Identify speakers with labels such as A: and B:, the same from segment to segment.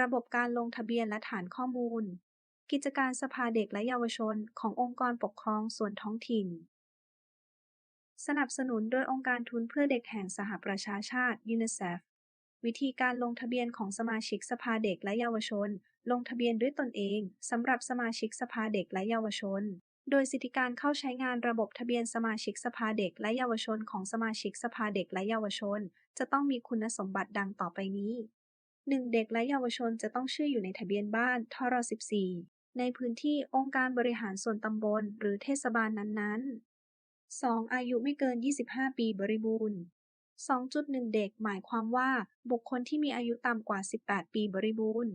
A: ระบบการลงทะเบียนและฐานข้อมูล กิจการสภาเด็กและเยาวชนขององค์กรปกครองส่วนท้องถิ่น สนับสนุนโดยองค์การทุนเพื่อเด็กแห่งสหประชาชาติ UNICEF วิธีการลงทะเบียนของสมาชิกสภาเด็กและเยาวชน ลงทะเบียนด้วยตนเองสำหรับสมาชิกสภาเด็กและเยาวชน โดยสิทธิการเข้าใช้งานระบบทะเบียนสมาชิกสภาเด็กและเยาวชนของสมาชิกสภาเด็กและเยาวชน จะต้องมีคุณสมบัติดังต่อไปนี้ 1. เด็กและเยาวชนจะต้องชื่ออยู่ในทะเบียนบ้าน ทร 14 ในพื้นที่องค์การบริหารส่วนตำบล หรือเทศบาลนั้นๆ 2. อายุไม่เกิน 25 ปีบริบูรณ์ 2.1 เด็กหมายความว่าบุคคลที่มีอายุต่ำกว่า 18 ปีบริบูรณ์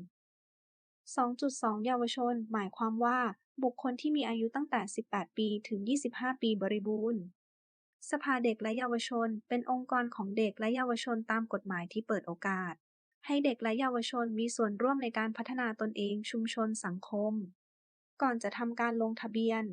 A: 2.2 เยาวชน หมายความว่า บุคคลที่มีอายุตั้งแต่ 18 ปีถึง 25 ปีบริบูรณ์ สภาเด็กและเยาวชน เป็นองค์กรของเด็กและเยาวชนตามกฎหมายที่เปิดโอกาส ให้เด็กและเยาวชนมีส่วนร่วมในการพัฒนาตนเอง ชุมชน สังคม ก่อนจะทำการลงทะเบียน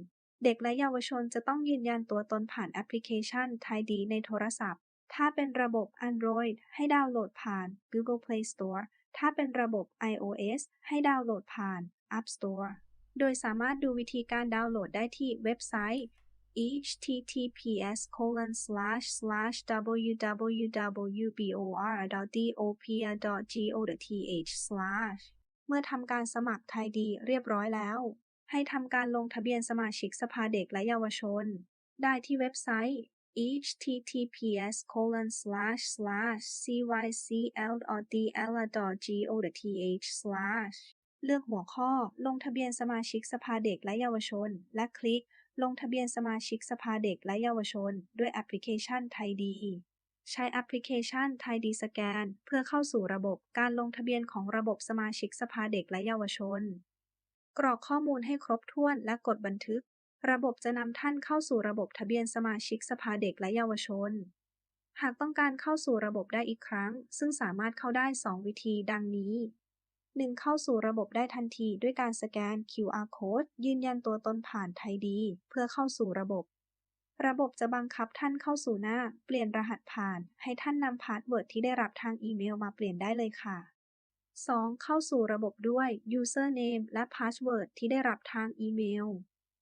A: เด็กและเยาวชนจะต้องยืนยันตัวตนผ่านแอปพลิเคชันไทยดีในโทรศัพท์ ถ้าเป็นระบบ Android ให้ดาวน์โหลดผ่าน Google Play Store ถ้าเป็นระบบ iOS ให้ดาวน์โหลดผ่าน App Store โดยสามารถดูวิธีการดาวน์โหลดได้ที่เว็บไซต์ https://www.bor.dopia.go.th/ เมื่อทำการสมัครไทยดีเรียบร้อยแล้ว ให้ทำการลงทะเบียนสมาชิกสภาเด็กและเยาวชน ได้ที่เว็บไซต์ https://cycl.dl.go.th/ เลือกหัวข้อ ลงทะเบียนสมาชิกสภาเด็กและเยาวชน และคลิก ลงทะเบียนสมาชิกสภาเด็กและเยาวชน ด้วยแอปพลิเคชันไทยดีใช้แอปพลิเคชันไทยดีสแกนเพื่อเข้าสู่ระบบการลงทะเบียนของระบบสมาชิกสภาเด็กและเยาวชน กรอกข้อมูลให้ครบถ้วนและกดบันทึก ระบบจะนำท่านเข้าสู่ระบบทะเบียนสมาชิกสภาเด็กและเยาวชน หากต้องการเข้าสู่ระบบได้อีกครั้ง ซึ่งสามารถเข้าได้ 2 วิธีดังนี้ 1. เข้าสู่ระบบได้ทันทีด้วยการสแกน QR Code ยืนยันตัวตนผ่านไทยดี เพื่อเข้าสู่ระบบ ระบบจะบังคับท่านเข้าสู่หน้า เปลี่ยนรหัสผ่าน ให้ท่านนำพาสเวิร์ดที่ได้รับทางอีเมลมาเปลี่ยนได้เลยค่ะ 2. เข้าสู่ระบบด้วย Username และ Password ที่ได้รับทางอีเมล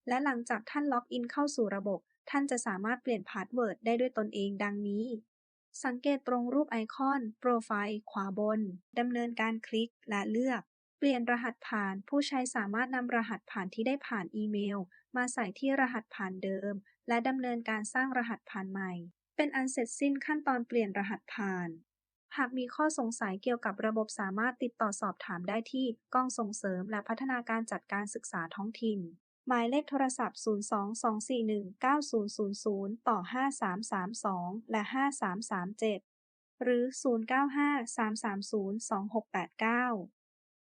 A: และหลังจากท่านล็อกอินเข้าสู่ระบบ ท่านจะสามารถเปลี่ยนพาสเวิร์ดได้ด้วยตนเองดังนี้ สังเกตตรงรูปไอคอนโปรไฟล์ขวาบน ดำเนินการคลิกและเลือก เปลี่ยนรหัสผ่าน ผู้ใช้สามารถนำรหัสผ่านที่ได้ผ่านอีเมล มาใส่ที่รหัสผ่านเดิม และดำเนินการสร้างรหัสผ่านใหม่ เป็นอันเสร็จสิ้นขั้นตอนเปลี่ยนรหัสผ่าน หากมีข้อสงสัยเกี่ยวกับระบบสามารถติดต่อสอบถามได้ที่กองส่งเสริมและพัฒนาการจัดการศึกษาท้องถิ่น หมายเลขโทรศัพท์ 02-241-9000 ต่อ 5332 และ 5337 หรือ 0953302689